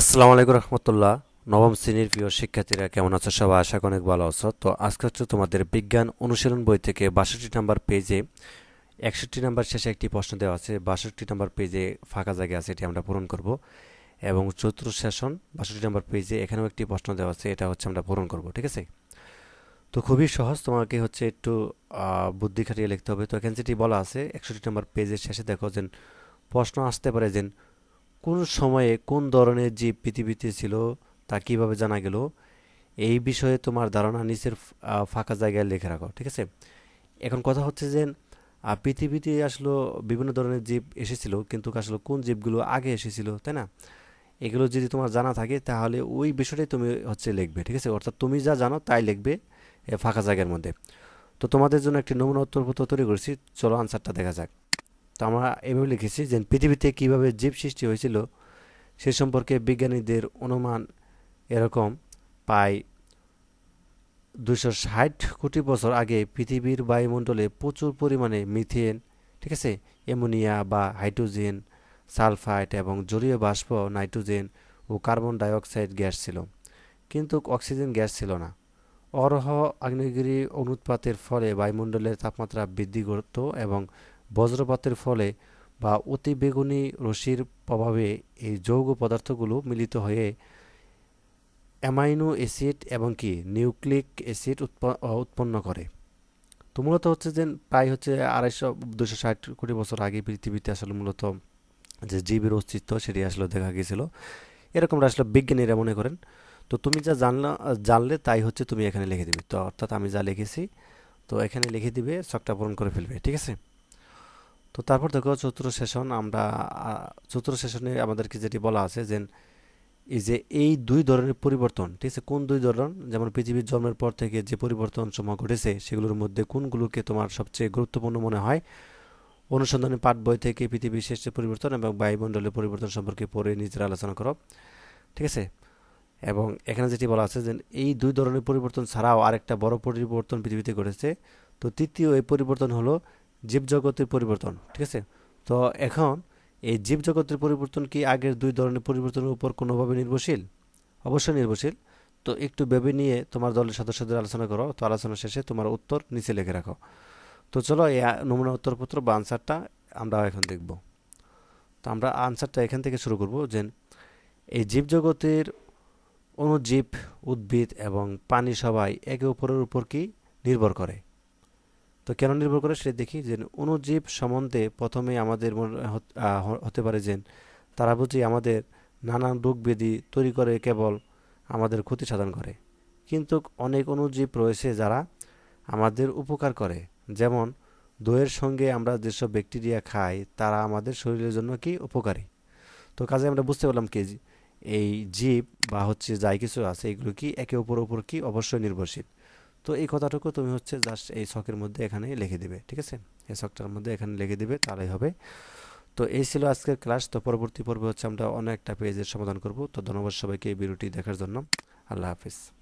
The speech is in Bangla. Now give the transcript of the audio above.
আসসালামু আলাইকুম রহমতুল্লাহ। নবম শ্রেণির প্রিয় শিক্ষার্থীরা কেমন আছো? সবাই আশা অনেক ভালো আছো। তো আজকে হচ্ছে তোমাদের বিজ্ঞান অনুশীলন বই থেকে বাষট্টি নাম্বার পেজে একষট্টি নাম্বার শেষে একটি প্রশ্ন দেওয়া আছে। বাষট্টি নাম্বার পেজে ফাঁকা জায়গা আছে, এটি আমরা পূরণ করব। এবং চতুর্থ সেশন বাষট্টি নাম্বার পেজে এখানেও একটি প্রশ্ন দেওয়া আছে, এটা হচ্ছে আমরা পূরণ করব, ঠিক আছে? তো খুবই সহজ, তোমাকে হচ্ছে একটু বুদ্ধি খাটিয়ে লিখতে হবে। তো এখানে যেটি বলা আছে, একষট্টি নাম্বার পেজের শেষে দেখো যে প্রশ্ন আসতে পারে যে কোন সময়ে কোন ধরনের জীব পৃথিবীতে ছিল তা কীভাবে জানা গেল? এই বিষয়ে তোমার ধারণা নিচের ফাঁকা জায়গায় লিখে রাখো, ঠিক আছে? এখন কথা হচ্ছে যে পৃথিবীতে আসলে বিভিন্ন ধরনের জীব এসেছিল, কিন্তু আসলে কোন জীবগুলো আগে এসেছিল, তাই না? এগুলো যদি তোমার জানা থাকে, তাহলে ওই বিষয়টাই তুমি হচ্ছে লিখবে, ঠিক আছে? অর্থাৎ তুমি যা জানো তাই লিখবে ফাঁকা জায়গার মধ্যে। তো তোমাদের জন্য একটি নমুনা উত্তরপত্র তৈরি করেছি, চলো আনসারটা দেখা যাক। তো আমরা এভাবে লিখেছি যে পৃথিবীতে কীভাবে জীব সৃষ্টি হয়েছিল সে সম্পর্কে বিজ্ঞানীদের অনুমান এরকম। প্রায় দুশো ষাট কোটি বছর আগে পৃথিবীর বায়ুমণ্ডলে প্রচুর পরিমাণে মিথেন, ঠিক আছে, অ্যামোনিয়া বা হাইড্রোজেন, সালফাইড এবং জলীয় বাষ্প, নাইট্রোজেন ও কার্বন ডাইঅক্সাইড গ্যাস ছিল। কিন্তু অক্সিজেন গ্যাস ছিল না। অরহ, আগ্নেয়গিরি অনুৎপাতের ফলে বায়ুমণ্ডলের তাপমাত্রা বৃদ্ধি করত এবং বজ্রপাতের ফলে বা অতিবেগুনি রশ্মির প্রভাবে এই যৌগ পদার্থগুলো মিলিত হয়ে অ্যামাইনো অ্যাসিড এবং কি নিউক্লিক অ্যাসিড উৎপন্ন করে। তো মূলত হচ্ছে যে প্রায় হচ্ছে আড়াইশো দুশো ষাট কোটি বছর আগে পৃথিবীতে আসলে মূলত যে জীবের অস্তিত্ব সেটি আসলে দেখা গিয়েছিল। এরকম আসলে বিজ্ঞানীরা মনে করেন। তো তুমি যা জানলা, জানলে তাই হচ্ছে তুমি এখানে লিখে দিবে। তো অর্থাৎ আমি যা লিখেছি, তো এখানে লিখে দিবে, ছকটা পূরণ করে ফেলবে, ঠিক আছে? তো তারপর দেখো চতুর্থ সেশন আমরা চতুর্থ সেশনে আমাদেরকে যেটি বলা আছে যে, এই যে এই দুই ধরনের পরিবর্তন, ঠিক আছে? কোন দুই ধরন? যেমন পৃথিবীর জন্মের পর থেকে যে পরিবর্তন সমূহ ঘটেছে, সেগুলোর মধ্যে কোনগুলোকে তোমার সবচেয়ে গুরুত্বপূর্ণ মনে হয়? অনুসন্ধানী পাঠ বই থেকে পৃথিবীর শেষের পরিবর্তন এবং বায়ুমণ্ডলের পরিবর্তন সম্পর্কে পড়ে নিজের আলোচনা করো, ঠিক আছে? এবং এখানে যেটি বলা আছে যে, এই দুই ধরনের পরিবর্তন ছাড়াও আরেকটা বড় পরিবর্তন পৃথিবীতে ঘটেছে। তো তৃতীয় এই পরিবর্তন হলো জীবজগতের পরিবর্তন, ঠিক আছে? তো এখন এই জীবজগতের পরিবর্তন কি আগের দুই ধরনের পরিবর্তনের উপর কোনোভাবে নির্ভরশীল? অবশ্যই নির্ভরশীল। তো একটু ভেবে নিয়ে তোমার দলের সদস্যদের আলোচনা করো, তো আলোচনা শেষে তোমার উত্তর নিচে লিখে রাখো। তো চলো এই নমুনা উত্তরপত্র বা আনসারটা আমরা এখন দেখব। তো আমরা আনসারটা এখান থেকে শুরু করব যে এই জীবজগতের অণুজীব, উদ্ভিদ এবং পানি সবাই একে অপরের উপর কি নির্ভর করে? তো কেন নির্ভর করে সেটা দেখি যে অণুজীব সম্বন্ধে প্রথমে আমাদের হত- পারে যে তারা বুঝি আমাদের নানান রোগ ব্যাধি তৈরি করে কেবল আমাদের ক্ষতি সাধন করে। কিন্তু অনেক অণুজীব রয়েছে যারা আমাদের উপকার করে। যেমন দইয়ের সঙ্গে আমরা যেসব ব্যাকটেরিয়া খাই, তারা আমাদের শরীরের জন্য কি উপকারী? তো কাজে আমরা বুঝতে পারলাম কি এই জীব বা হচ্ছে যাই কিছু আছে, এগুলো কি একে অপর উপর কি অবশ্যই নির্ভরশীল। তো এই কথাটুকু তুমি হচ্ছে জাস্ট এই ছকের মধ্যে এখানে লিখে দিবে, ঠিক আছে? এই ছকটার মধ্যে এখানে লিখে দিবে, তাহলেই হবে। তো এই ছিল আজকের ক্লাস তো পরবর্তী পর্বে হচ্ছে আমরা অনেকটা পেজের সমাধান করব। তো ধন্যবাদ সবাইকে এই ভিডিওটি দেখার জন্য। আল্লাহ হাফিজ।